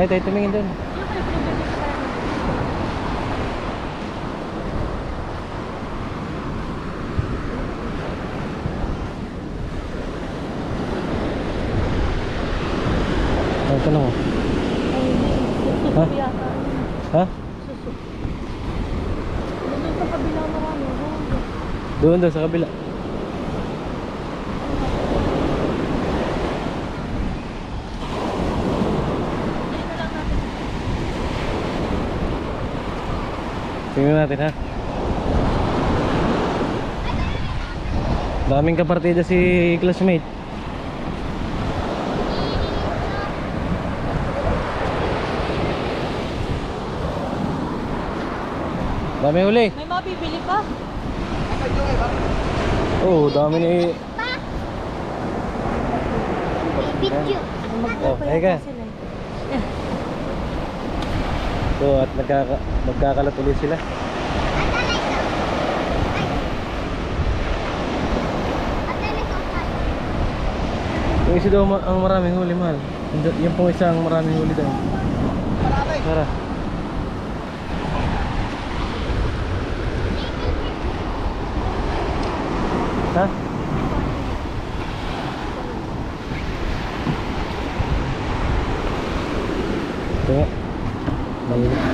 Ay, tayo tumingin doon. Ano tanong mo? Ha? Ha? Doon doon sa kabila. Tingnan natin ha. Daming kapartida si classmate. Dami uli. May mabibili pa. Oh, dami ni Video. Oh, teka. So, at nagkaka magkakalat ulit sila. Yung isa daw ang maraming huli mahal. Yung pong isa ang maraming huli daw. Tara. Ha? Tingnan. Maliit.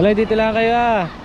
Wala dito lang kayo ah.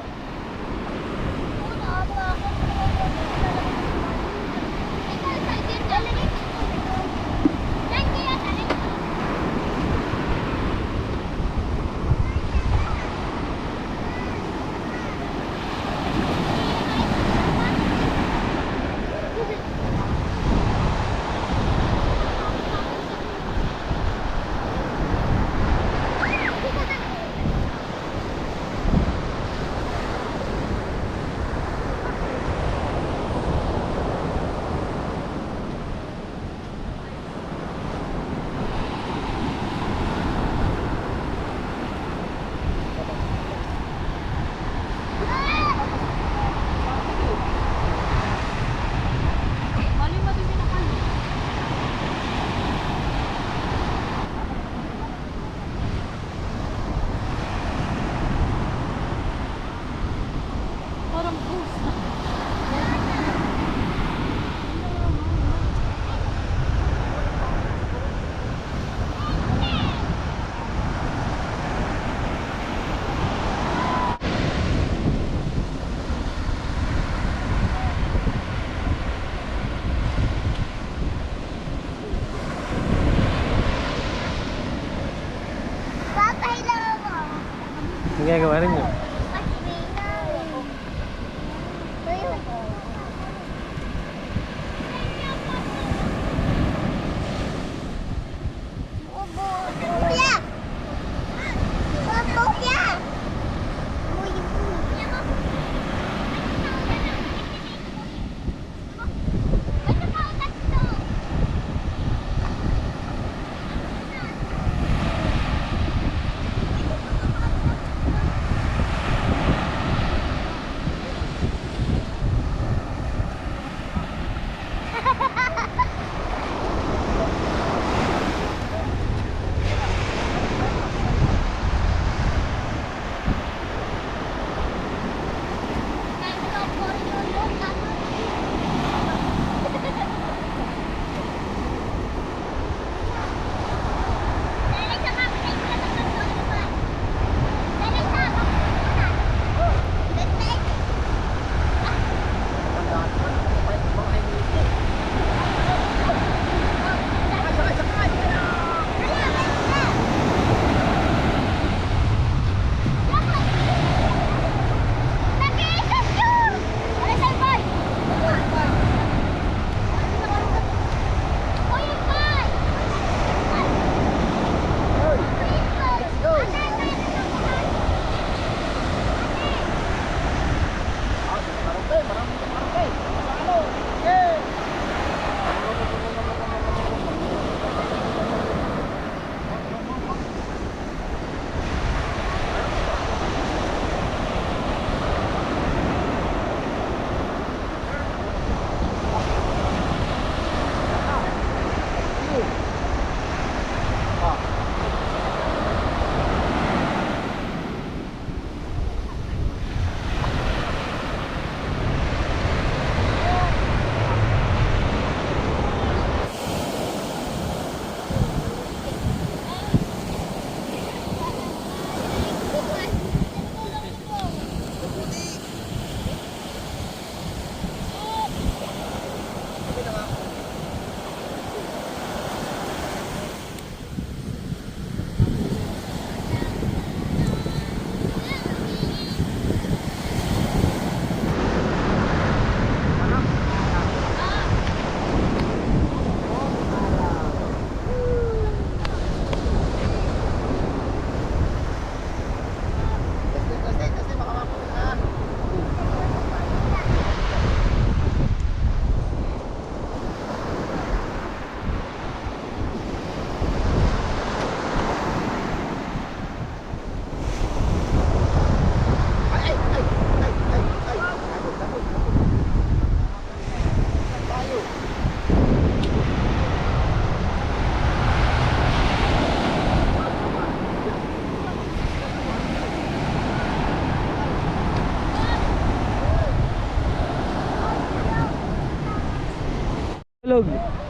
Tulog.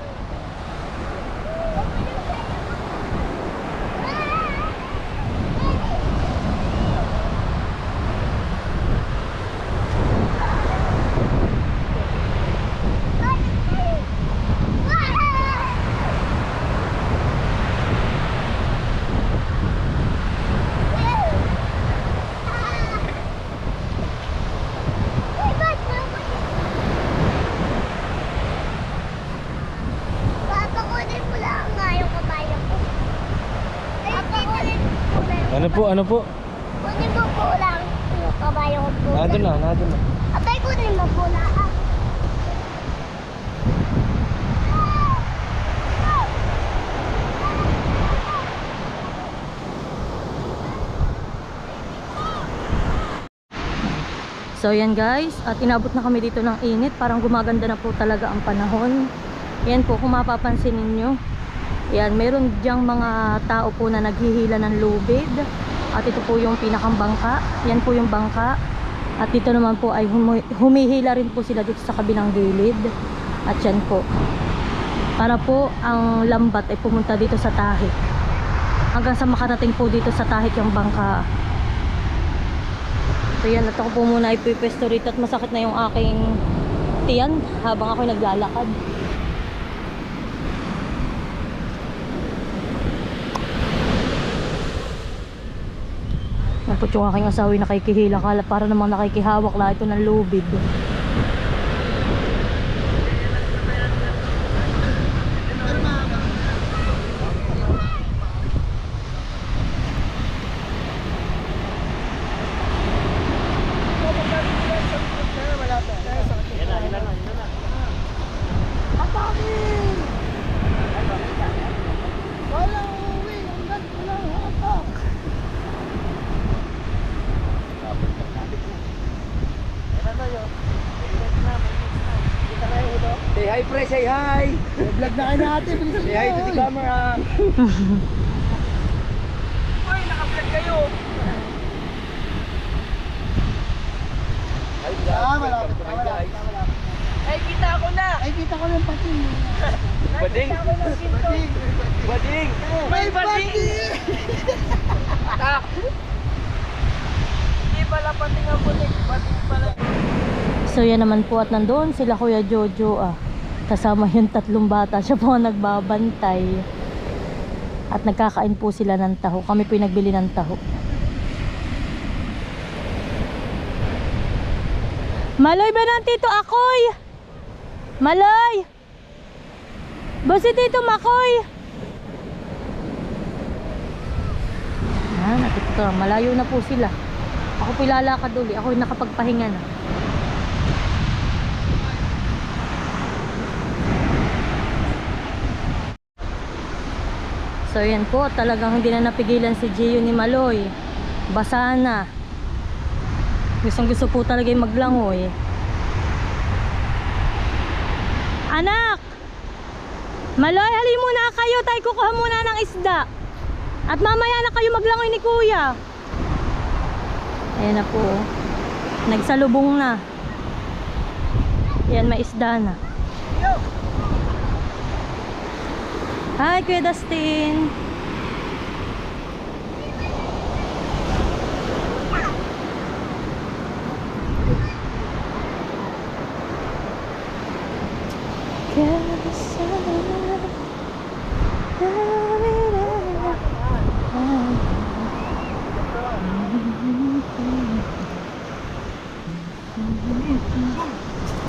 Po, ano po? Kunin mo po lang yung kabayo ko po. Nandun na, nandun na. Abay, kunin mo po lang. So yan guys, at inabot na kami dito ng init. Parang gumaganda na po talaga ang panahon. Yan po, kung mapapansin ninyo. Yan, meron diyang mga tao po na naghihila ng lubid. At ito po yung pinakang bangka. Yan po yung bangka. At dito naman po ay humi- humihila rin po sila dito sa kabilang gilid. At yan po. Para po ang lambat ay pumunta dito sa tahik. Hanggang sa makarating po dito sa tahik yung bangka. So yan, at ako po muna ay pipwesto rito at masakit na yung aking tiyan habang ako naglalakad. Yung aking asawi nakikihila para namang nakikihawak lang ito ng lubid. Say hi, pre. Say hi. Vlog na kayo natin. Say hi to the camera. Uy, naka-vlog kayo. Ay, ah, malapit na, malapit. Ay, kita ko na. Ay, kita ko na yung pating. Bading. Bading. Bading. May bading. Tak. Hindi pala pating ang butik. Bading pala. So yan naman po at nandoon sila Kuya Jojo ah. Kasama yung tatlong bata. Siya po nagbabantay. At nagkakain po sila ng taho. Kami po yung nagbili ng taho. Maloy ba ng Tito Akoy? Maloy! Ba si Tito Makoy? Ah, nakita Malayo na po sila. Ako po ilalakad uli. Ako yung nakapagpahinga na. So yan po, talagang hindi na napigilan si Gio ni Maloy. Basa na. Gustong gusto po talaga yung maglangoy. Anak! Maloy, halin muna kayo. Tayo kukuha muna ng isda. At mamaya na kayo maglangoy ni Kuya. Ayan na po. Nagsalubong na. Yan, may isda na. Hi, Kuya Dustin. Oo.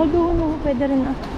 Magduho mo, pwede rin ah.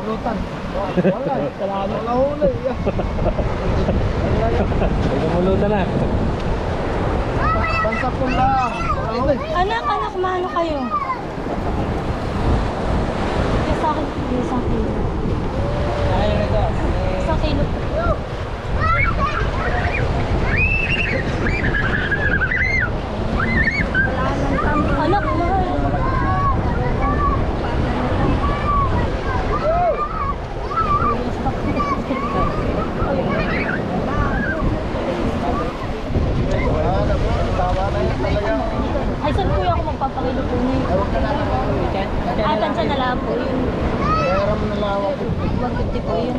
Pulutan. Wala, kailangan mo nahuli. Ay, kumulutan na. Bansa po lang. Nahuli. Anak, anak, maano kayo? Isang kilo. Isang kilo. Isang kilo mahal. Wala po, tama na yan talaga. Ay, saan kuya niyo? Ah, tansya na lang po yun. Pera mo na lang ako. 150 po yun.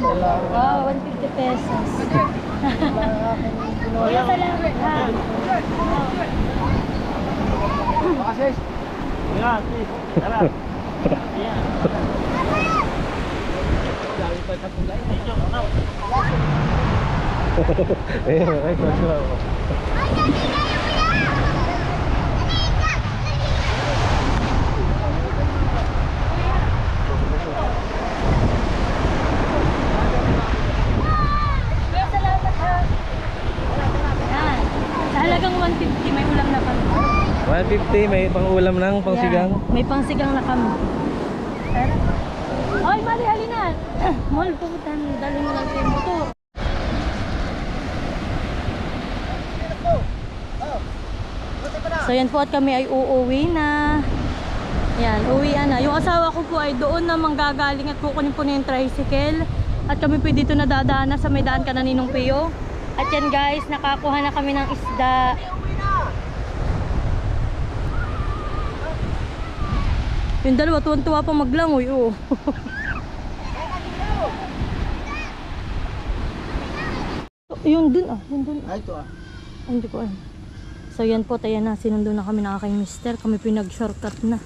Wow, 150 pesos. Kuya, salamat ha. Baka sis. Yan, sis. Tara. Ano? Eh, ay, kasi ako. Ay, dali kayo kuya! Dali ka! Dali! Kuya, salamat ha. Yan. Sa halagang 150, may ulam na kami. 150, may pang ulam ng pang Yan. sigang. May pangsigang na kami. Tara. Ay, mali, halina. Mall, pumuntan. Dali mo lang kayo motor. So yan po at kami ay uuwi na. Yan, uwian na. Yung asawa ko po ay doon na manggagaling at kukunin po na yung tricycle. At kami po dito na dadaan sa may daan ka na Ninong Pio. At yan guys, nakakuha na kami ng isda. Yung dalawa, tuwan-tuwa pa maglangoy, oh. yun dun ah, yun dun. Ay, ito ah. Ay, hindi ko alam. So yan po, tayo na. Sinundo na kami ng aking mister. Kami pinag-shortcut na.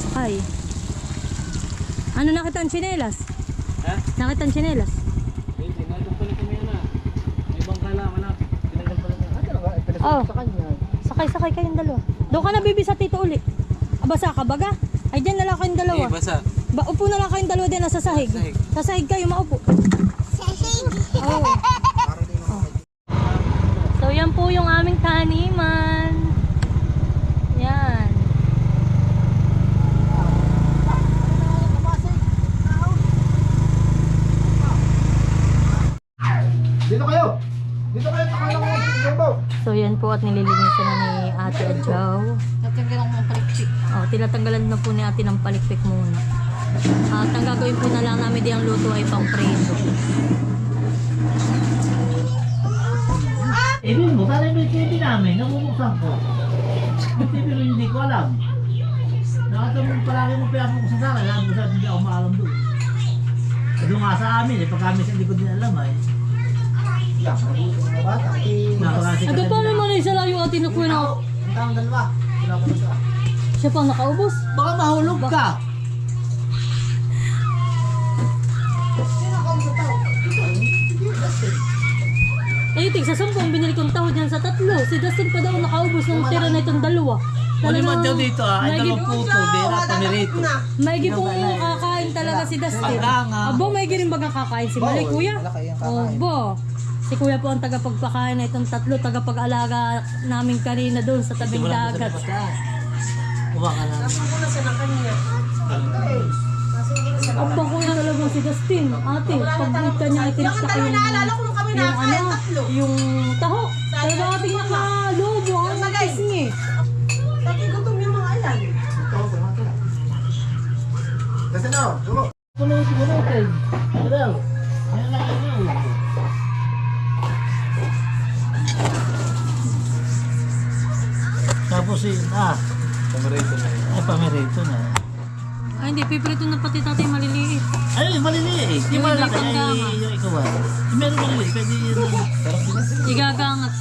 Sakay. Ano nakita ang chinelas? Ha? Nakita ang chinelas? Hindi, nandun pala kami yan ah. May bangka lang, anak. Tinagal pala na. Ay, talaga. Ay, pala Oh. sa kanya. Sakay-sakay kayong dalawa. Doon ka na bibi sa tito uli. Abasa ka baga? Ay, dyan na lang kayong dalawa. Eh, basa. Ba, upo na lang kayong dalawa din nasa sahig. Sahig. Sa sahig kayo maupo. Sahig! Oh. So yan po yung aming taniman. At nililinisan na ni Ate Adjaw. Natanggalan ng palikpik. Oh, tinatanggalan na po ni Ate ng palikpik muna. At ang gagawin po na lang namin di ang luto ay pang preso. Eh, mo, sana yung TV namin, namumuksan ko. Yung TV rin hindi ko alam. Nakatamong palagi mo pinapok ko sa sala, alam ko sa hindi ako maalam doon. Doon nga sa amin, eh, pag kami sa hindi ko din alam, eh. Ano pa naman ay sila yung Ate na kuya na Ang dalawa. Siya pang nakaubos. Baka mahulog ka. Eh, tig sa sampung, binili kong taho dyan sa tatlo. Si Dustin pa daw nakaubos ng tira na itong dalawa. Wala man daw dito, ah, ay dalawang puto, di na pamirito. Maigi pong kakain talaga si Dustin. Abo, maigi rin bagang kakain si Mali, kuya. Malaki Si kuya po ang tagapagpakain na itong tatlo, tagapag-alaga namin kanina doon sa tabing dagat. Kuha ka na. Ang kuya talagang si Dustin. Ate, pagbuta niya ay tinaktak yung, yung ano, yung taho. Talaga ating nakalobo, ang nakis niya. Kasi na, dulo. Puno siguro, Ted. Tapos yun, ah, na rin. ay pamirito na. Ay, hindi, piprito na pati tatay maliliit. Ay, maliliit. Yung malaki hindi ay yung ikaw ah. Yung meron maliliit, pwede yun. Igagangat.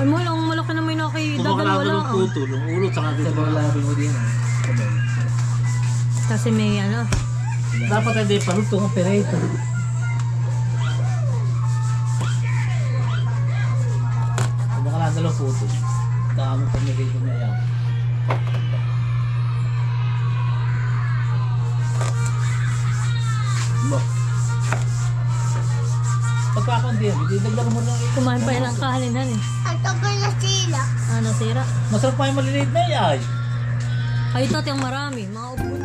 Ay, mo lang, malaki na may naki, Kung dagal wala. ng oh. puto, yung ulo, tsaka dito. Sa paglalabing mo din. Sabay. Kasi may ano, Dapat hindi paluto ng perito. Pa yung maliliit na yan. Ay, ang marami. Mga upo